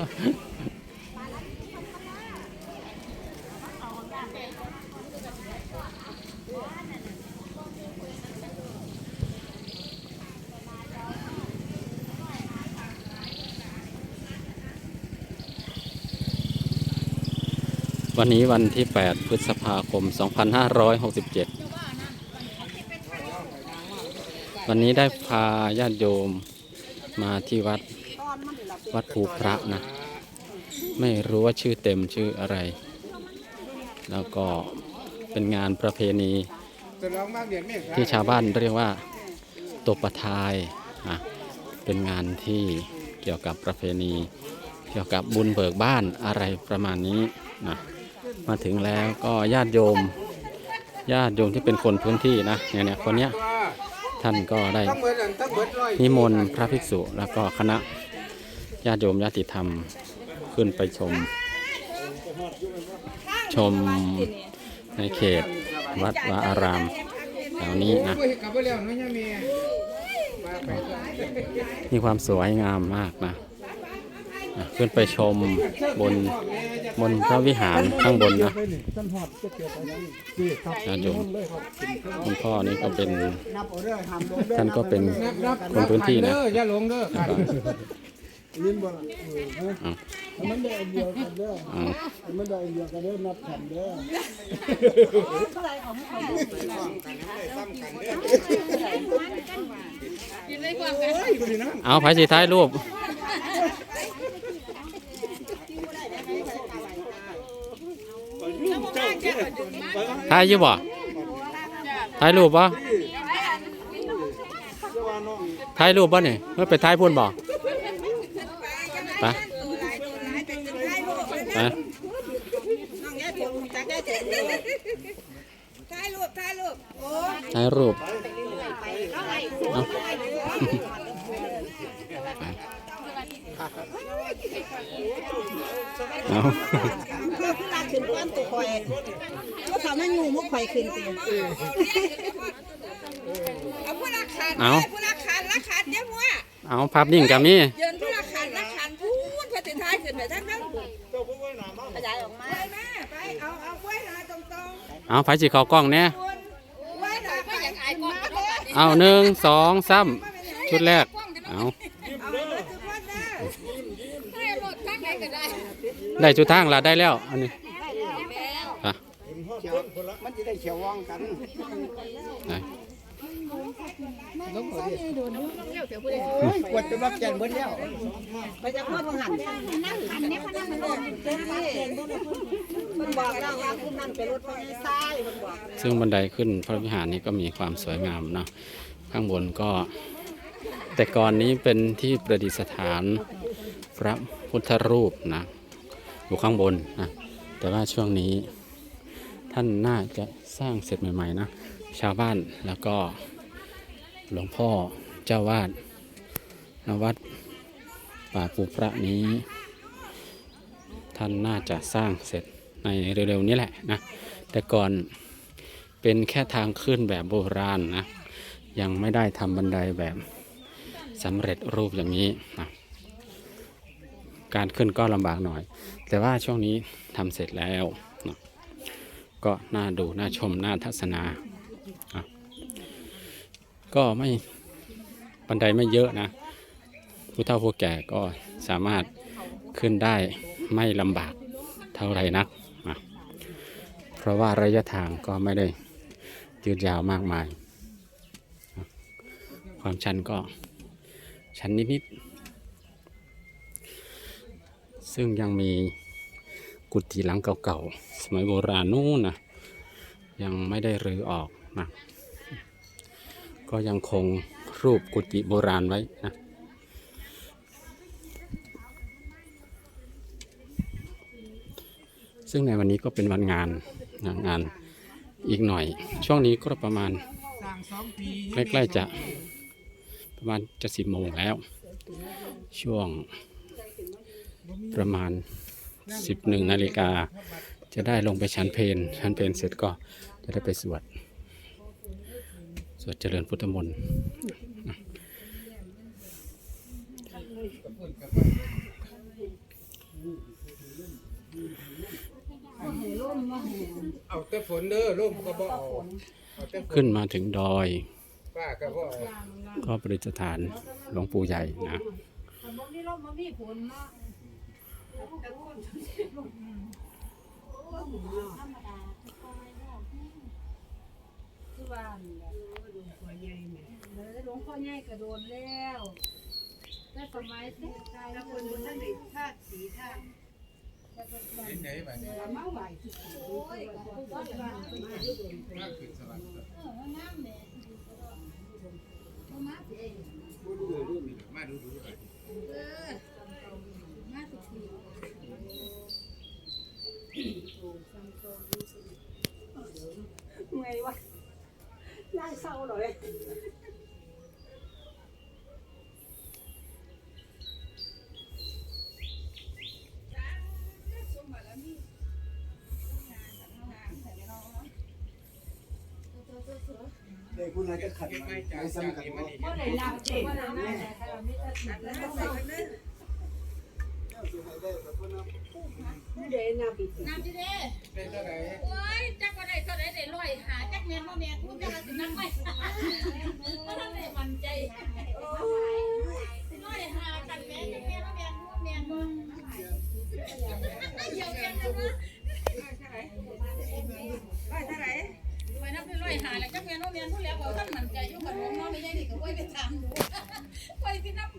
วันนี้วันที่ 8 พฤษภาคม 2567 วันนี้ได้พาญาติโยมมาที่วัด วัดภูพระนะ ไม่รู้ว่าชื่อเต็มชื่ออะไร แล้วก็เป็นงานประเพณีที่ชาวบ้านเรียกว่าตบประทายนะเป็นงานที่เกี่ยวกับประเพณี เกี่ยวกับบุญเบิกบ้านอะไรประมาณนี้นะมาถึงแล้วก็ญาติโยม ญาติโยมที่เป็นคนพื้นที่นะเนี่ยเนี่ยคนเนี้ยท่านก็ได้นิมนต์พระภิกษุแล้วก็คณะ ญาติโยมญาติธรรมขึ้นไปชม ชมในเขตวัดวาอารามแถวนี้นะ มีความสวยงามมากนะ ขึ้นไปชมบนบนพระวิหารข้างบนนะท่าจะเกี่ยวกับนั้นที่ครับญาติโยมคุณพ่อนี่ก็เป็นนับเอาเด้อทำลงเด้อท่านก็เป็นคนพื้นที่นะ ลงเด้อขันลิ้นบ่ล่ะเอออะให้มันได้อันเดียวกันเด้ออ่าให้มันได้อันเดียวกันเด้อนับขันเด้อเอาไผสีท้ายรูปถ่ายอยี่บ่ถ่ายรูปบ่ถ่ายรูปบ่นี่เมื่อไปถ่ายพุ่นบ่ ไปไปถ่ายรูปถ่ายรูปโอ้ถ่ายรูปเอาเอาเพื่อผู้รักขึ้นก้อนตัวคอยก็ทำให้งูมุกคอยขึ้นตีเอาผู้รักขันผู้รักขันรักขันเยอะมัวเอาภาพนิ่งกับมียื ไปทั้งนั้นขยายออกมาไปแม่ไปเอาเอาไว้หนาตรงเอาไผสิเข้ากล้องเนี่ยๆไว้หนาไปอย่างไอ้ก้อนก็ได้เอาหนึ่งสองสามชุดแรก เอาเอาไปเลยทุกคนนะให้รถทั้งไหนก็ได้ได้ชุดทางละได้แล้วอันนี้อะมันจะได้เขียวว่องกัน ไหน โอ้ยกวดจะรับแกนเบิดแล้วไปจากพ่อพังหันนั่งหันเนี่ยพนักงานเจ้าที่มันบอกเราว่าคุณนั่นเป็นรถไฟซ้ายมันบอกซึ่งบันไดขึ้นพระวิหารนี้ก็มีความสวยงามเนาะข้างบนก็ แต่ก่อนนี้เป็นที่ประดิษฐานพระพุทธรูปนะอยู่ข้างบนนะแต่ว่าช่วงนี้ท่านน่าจะสร้างเสร็จใหม่ ๆ นะ ชาวบ้านแล้วก็หลวงพ่อเจ้าวาดณวัดป่าปูพระนี้ ท่านน่าจะสร้างเสร็จในเร็วๆนี้แหละนะ แต่ก่อนเป็นแค่ทางขึ้นแบบโบราณนะ ยังไม่ได้ทำบันไดแบบสำเร็จรูปอย่างนี้นะการขึ้นก็ลำบากหน่อย แต่ว่าช่วงนี้ทำเสร็จแล้วนะก็น่าดู น่าชม น่าทัศนา ก็ไม่บันไดไม่เยอะนะ ผู้เฒ่าผู้แก่ก็สามารถขึ้นได้ไม่ลำบากเท่าไรนัก เพราะว่าระยะทางก็ไม่ได้ยืดยาวมากมาย ความชันก็ชันนิดๆ ซึ่งยังมีกุฏิหลังเก่าๆ สมัยโบราณนู่นนะยังไม่ได้รื้อออกนะ ก็ยังคงรูปกุฏิโบราณไว้นะซึ่งในวันนี้ก็เป็นวันงานนะงานอีกหน่อย ช่วงนี้ก็ประมาณใกล้ๆจะประมาณจะสิบโมงแล้ว ช่วงประมาณสิบหนึ่งนาฬิกาจะได้ลงไปชั้นเพลชั้นเพลเสร็จก็จะได้ไปสวด สวดเจริญพุทธมนต์เอาแต่ฝนเด้อร่มก็บ่เอาขึ้นมาถึงดอย ก็ปริษฐานหลวงปู่ใหญ่นะ คือว่านี่แหละหลวงพ่อใหญ่แม่หลวงพ่อใหญ่ก็โดนแล้วแต่สมัยที่ตายแล้วคนท่านได้ธาตุสีธาตุเห็นไหนบัดนี้มาไหวที่โอ้ยก็บ่ว่ามาขึ้นสวรรค์ก็เออน้ำแม่บ่มาสิเองมาดูดูบัดนี้เออมาสิทีเมื่อยวะ ย่ายเศร้าเลยเก็บไว้จากจากนี้มานี่บ่ได้รับเด็กบ่ได้นั่นแหละค่ะมีแต่สิแล้วก็ เดนาปิดน้ำจีเด้เป็นเท่าไหร่โอ้ยจักว่าได้เท่าไหร่ได้ร้อยหาจักแม่บ่แม่กูจะมว่าสินักไว้บ่ทันได้มั่นใจโอ้ยร้อยหากันแม่จักแม่บ่แม่กูแม่บ่เดี๋ยวแกนะว่าร้อยเท่าไหร่ร้อยนับร้อยหาแล้วจักแม่บ่แม่กูแล้วบ่ทันมั่นใจอยู่กับน้องไม่ได้นี่ก็โอ้ยไปถามดูไปที่นับ